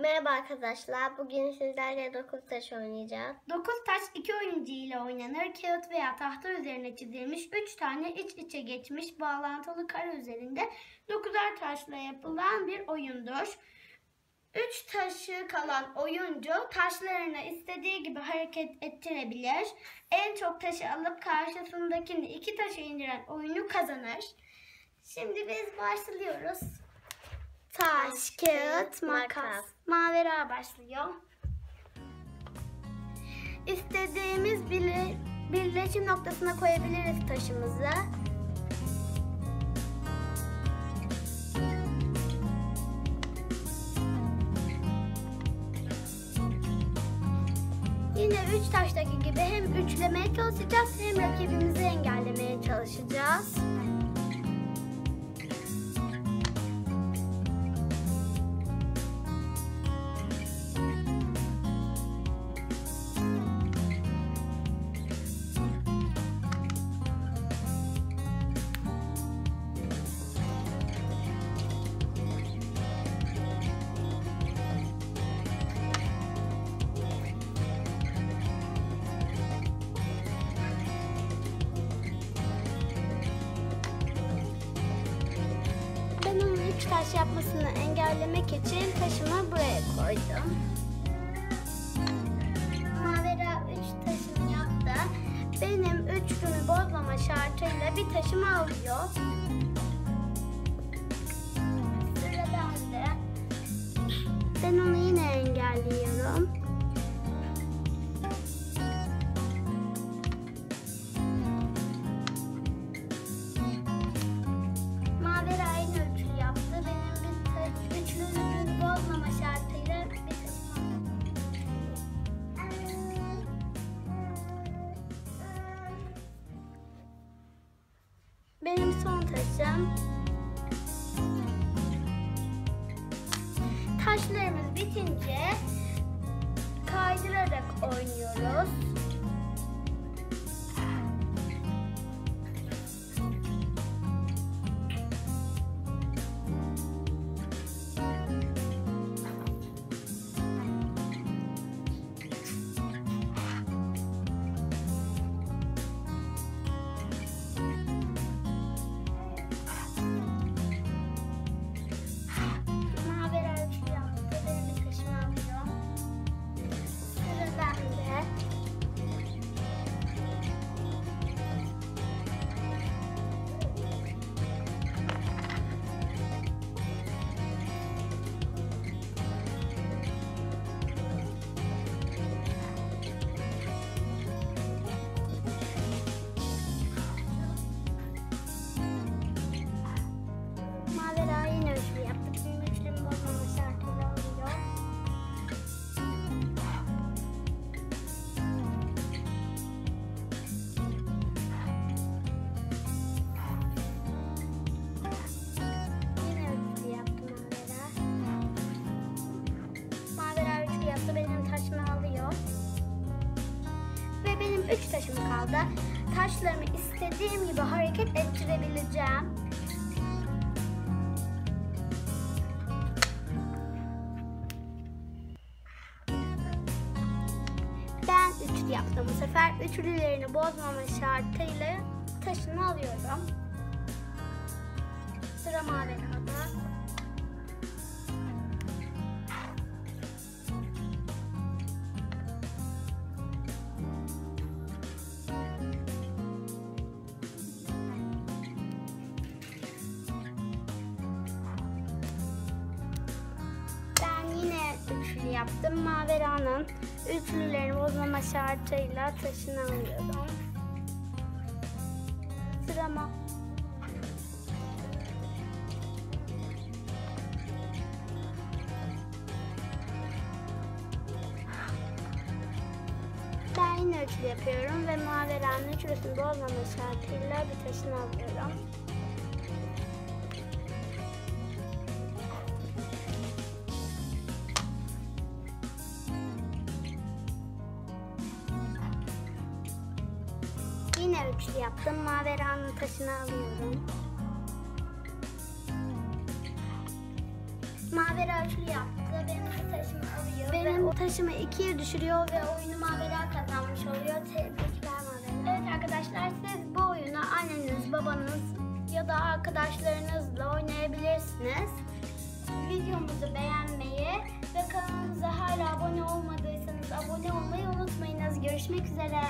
Merhaba arkadaşlar. Bugün sizlerle dokuz taş oynayacağız. Dokuz taş iki oyuncu ile oynanır. Kağıt veya tahta üzerine çizilmiş üç tane iç içe geçmiş bağlantılı kare üzerinde dokuzar taşla yapılan bir oyundur. Üç taşı kalan oyuncu taşlarını istediği gibi hareket ettirebilir. En çok taşı alıp karşısındakini iki taşa indiren oyunu kazanır. Şimdi biz başlıyoruz. Taş, kağıt, makas. Mavera başlıyor. İstediğimiz birle, birleşim noktasına koyabiliriz taşımızı. Yine üç taştaki gibi hem üçlemeye çalışacağız hem rakibimizi engellemeye çalışacağız. Taş yapmasını engellemek için taşımı buraya koydum. Mavera üç taşını yaptı. Benim üç günü bozmama şartıyla bir taşımı alıyor. Benim son taşım. Taşlarımız bitince kaydırarak oynuyoruz. Üç taşım kaldı. Taşlarımı istediğim gibi hareket ettirebileceğim. Ben üçlü yaptım bu sefer. Üçlülerini bozmama şartıyla taşını alıyorum. Sıra Mavera'da. Yaptım. Mavera'nın üçlülerini bozmama şartıyla taşını alıyorum. Sırama. Ben yine üçlü yapıyorum ve Mavera'nın üçlüsünü bozmama şartıyla bir taşını alıyorum. Yine üçlü yaptım. Mavera'nın taşını alıyorum. Mavera üçlü yaptı. Benim taşımı alıyor. Benim taşımı ikiye düşürüyor ve oyunu Mavera kazanmış oluyor. Tebrikler Mavera. Evet arkadaşlar siz bu oyunu anneniz, babanız ya da arkadaşlarınızla oynayabilirsiniz. Videomuzu beğenmeyi ve kanalımıza hala abone olmadıysanız abone olmayı unutmayınız. Görüşmek üzere.